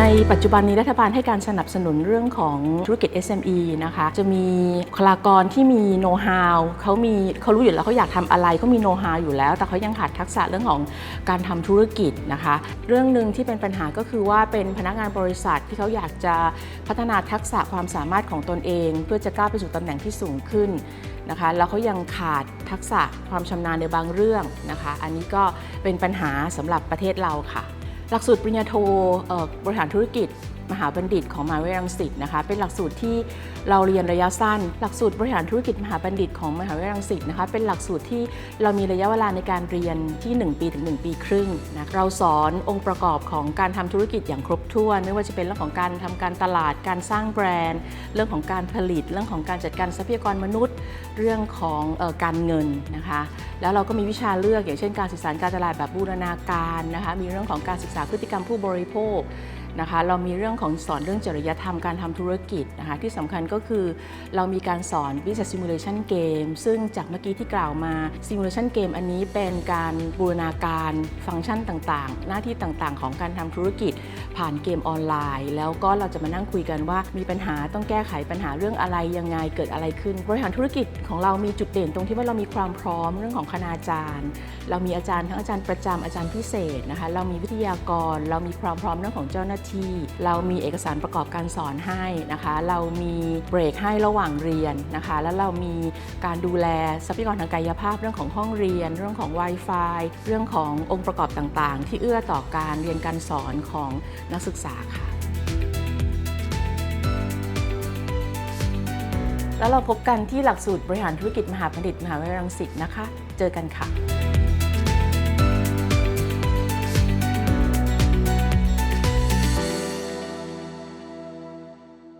ในปัจจุบันนี้รัฐบาลให้การสนับสนุนเรื่องของธุรกิจ SME นะคะ จะมีคลากรที่มีโน้ตฮาวเขามีเขารู้อยู่แล้วเขาอยากทำอะไรเขามีโน้ตฮาวอยู่แล้ว แต่เขายังขาดทักษะเรื่องของการทำธุรกิจนะคะ เรื่องหนึ่งที่เป็นปัญหาก็คือว่าเป็นพนักงานบริษัทที่เขาอยากจะพัฒนาทักษะความสามารถของตนเอง เพื่อจะก้าวไปสู่ตำแหน่งที่สูงขึ้นนะคะแล้วเขายังขาดทักษะความชำนาญในบางเรื่องนะคะ อันนี้ก็เป็นปัญหาสำหรับประเทศเราค่ะ หลักสูตรปริญญาโทบริหารธุรกิจ มหาบัณฑิตของมหาวิทยาลัยรังสิตนะคะเป็นหลักสูตรที่เราเรียนระยะสั้น หลักสูตรบริหารธุรกิจมหาบัณฑิตของมหาวิทยาลัยรังสิตนะคะเป็นหลักสูตรที่เรามีระยะเวลาในการเรียนที่ 1 ปีถึง 1 ปีครึ่งนะเราสอนองค์ประกอบของการทำธุรกิจอย่างครบถ้วนไม่ว่าจะเป็นเรื่องของการทำการตลาด การสร้างแบรนด์ เรื่องของการผลิต เรื่องของการจัดการทรัพยากรมนุษย์ เรื่องของออการเงินนะคะ แล้วเราก็มีวิชาเลือกอย่างเช่นการสื่อสารการตลาดแบบบูรณาการนะคะมีเรื่องของการศึกษาพฤติกรรมผู้บริโภค นะคะเรามีเรื่องของสอนเรื่องจริยธรรมการทำธุรกิจนะคะที่สำคัญก็คือเรามีการสอน business simulation game ซึ่งจากเมื่อกี้ที่กล่าวมา simulation game อันนี้เป็นการบูรณาการฟังก์ชันต่างๆ หน้าที่ต่างๆ ของการทำธุรกิจ ผ่านเกมออนไลน์ แล้วก็เราจะมานั่งคุยกันว่ามีปัญหาต้องแก้ไขปัญหาเรื่องอะไรยังไงเกิดอะไรขึ้นบริหารธุรกิจของเรามีจุดเด่นตรงที่ว่าเรามีความพร้อมเรื่องของคณาจารย์ เรามีอาจารย์ทั้งอาจารย์ประจำอาจารย์พิเศษนะคะเรามีวิทยากร เรามีความพร้อมเรื่องของเจ้าหน้าที่ เรามีเอกสารประกอบการสอนให้นะคะ เรามีเบรกให้ระหว่างเรียนนะคะ แล้วเรามีการดูแลทรัพยากรทางกายภาพเรื่องของห้องเรียน เรื่องของ Wi-Fi เรื่องขององค์ประกอบต่างๆ ที่เอื้อต่อการเรียนการสอนของนักศึกษาค่ะแล้วเราพบกันที่หลักสูตรบริหารธุรกิจมหาบัณฑิตมหาวิทยาลัยรังสิตนะคะ เจอกันค่ะ